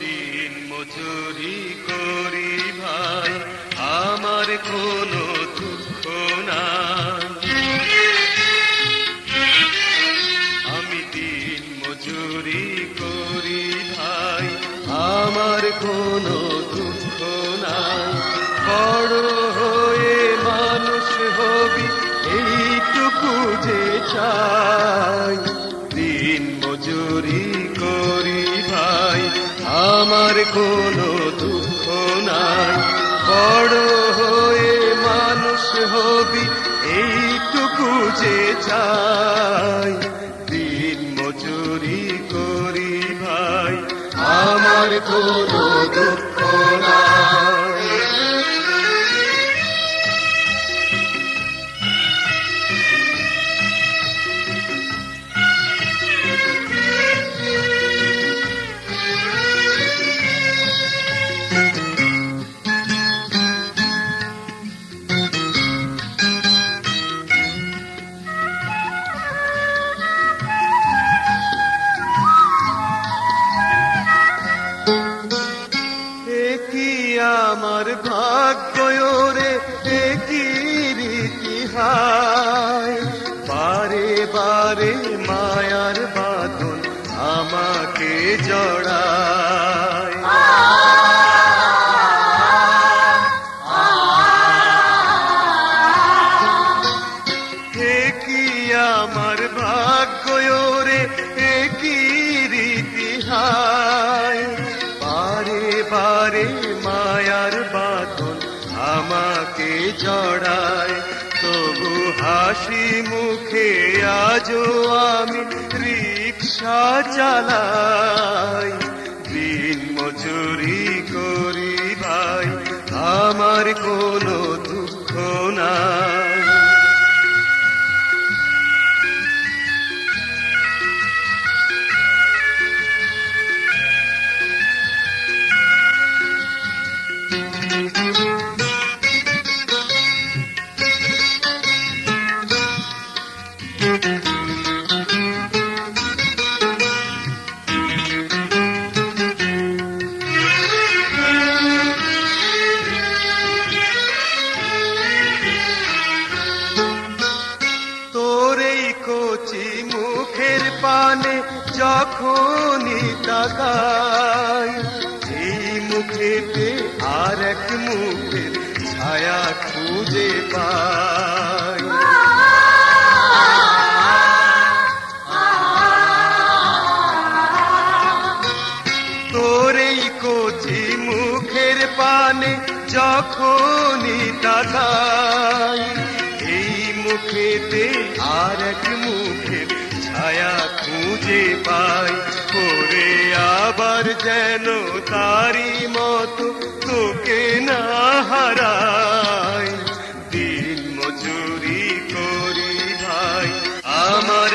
দিন মজুরি করি ভাই, আমার কোনো দুঃখ না আমি দিন মজুরি করি ভাই, আমার কোনো দুঃখ নাই। বড় হয়ে মানুষ হবি, এইটুকু যে চায় কোনো দুঃখ নাই। বড় হয়ে মানুষ হবি, এইটুকু যে চাই। দিন মজুরি করি ভাই, আমার কোনো দুঃখ আমাকে জড়ায় কি আমার ভাগ্য রে হায়। বারে বারে মায়ার জড়ায় তবু হাসি মুখে আজও আমি রিক্সা চালাই দিন মজুরি করি ভাই আমার কোনো দুঃখ নাই। তোর পানে যখনই তাকাই, এই মুখেতে আর এক মুখের ছায়া খুঁজে পাই। তোর এই কচি মুখের পানে যখনই তাকাই, এই মুখেতে আর এক মুখের ছায়া খুঁজে খুঁজে পাই। ওরে আবার যেন তারি মত তোকে না হারাই। দিন মজুরি করি ভাই, আমার